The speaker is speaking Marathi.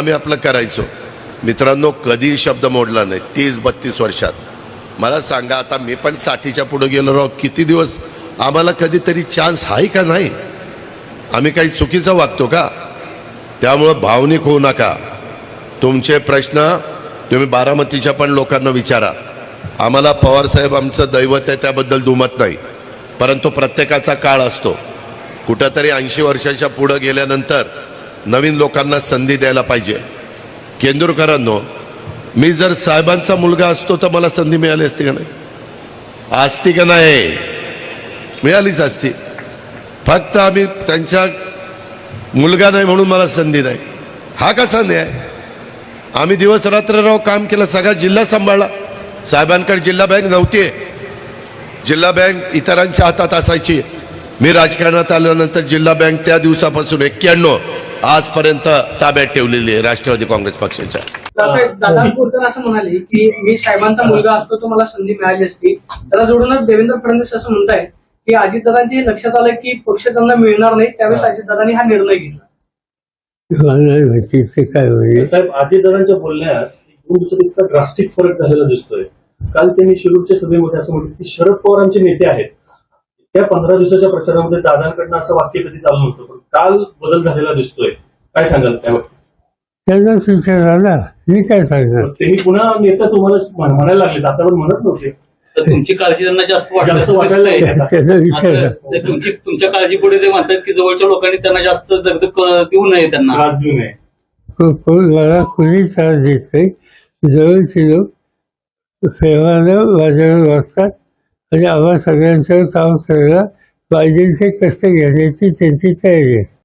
आम्ही आपलं करायचो. मित्रांनो कधी शब्द मोडला नाही. तीस बत्तीस वर्षात. मला सांगा आता मी पण साठीच्या पुढे गेलो राव किती दिवस? आम्हाला कधीतरी चान्स आहे का नाही? आम्ही काही चुकीचं वागतो का? त्यामुळं भावनिक होऊ नका. तुमचे प्रश्न तुम्ही बारामतीच्या पण लोकांना विचारा. आम्हाला पवारसाहेब आमचं दैवत आहे त्याबद्दल दुमत नाही. परंतु प्रत्येकाचा काळ असतो. कुठंतरी ऐंशी वर्षाच्या पुढं गेल्यानंतर नवीन लोकांना संधी द्यायला पाहिजे. केंदूरकरांनो मी जर साहेबांचा मुलगा असतो तर मला संधी मिळाली असती का नाही? असती का नाही? मिळालीच असती. फक्त आम्ही त्यांच्या मुलगा नाही म्हणून मला संधी नाही. हा कसा न्याय? आम्ही दिवस रात्र राव काम केलं सगळा जिल्हा सांभाळला. साहेबांकडे जिल्हा बँक नव्हती. जिल्हा बँक इतरांच्या हातात असायची. मी राजकारणात आल्यानंतर जिल्हा बँक त्या दिवसापासून एक्क्याण्णव आजपर्यंत ताब्यात ठेवलेली आहे राष्ट्रवादी काँग्रेस पक्षाच्या. असं म्हणाले की मी साहेबांचा मुलगा असतो तो मला संधी मिळाली असती. त्याला जोडूनच देवेंद्र फडणवीस असं म्हणताय की अजितदादांची लक्षात आलं की पक्ष त्यांना मिळणार नाही त्यावेळेस अजितदादांनी हा निर्णय घेतला. काय म्हणजे साहेब अजितदादांच्या बोलण्यात इतका ड्रास्टिक फरक झालेला दिसतोय. काल त्यांनी शिरूरच्या सभेमध्ये असं म्हटलं की शरद पवारांचे नेते आहेत. त्या पंधरा दिवसाच्या प्रचारामध्ये दादांकडनं असं वाक्य कधी चालू नव्हतं पण काल बदल झालेला दिसतोय. काय सांगाल त्याबाबतीत त्यांनाच विचारला ना मी काय सांगणार? त्यांनी पुन्हा नेता तुम्हाला म्हण- म्हणायला लागले आता पण म्हणत नव्हते. तर तुमची काळजी त्यांना जास्त वाटायला लागली आता. तुमची तुमच्या काळजीपुढे ते म्हणतात की जवळच्या लोकांनी त्यांना जास्त दगदग क- देऊ नये त्यांना. त्रास देऊ नये. को- कोण मला कुणी त्रास देत नाही. जवळची लोक प्रेमानं माझ्यावर वाचतात आणि आम्हा काम करायला पाहिजे ते कष्ट घेण्याची त्यांची तयारी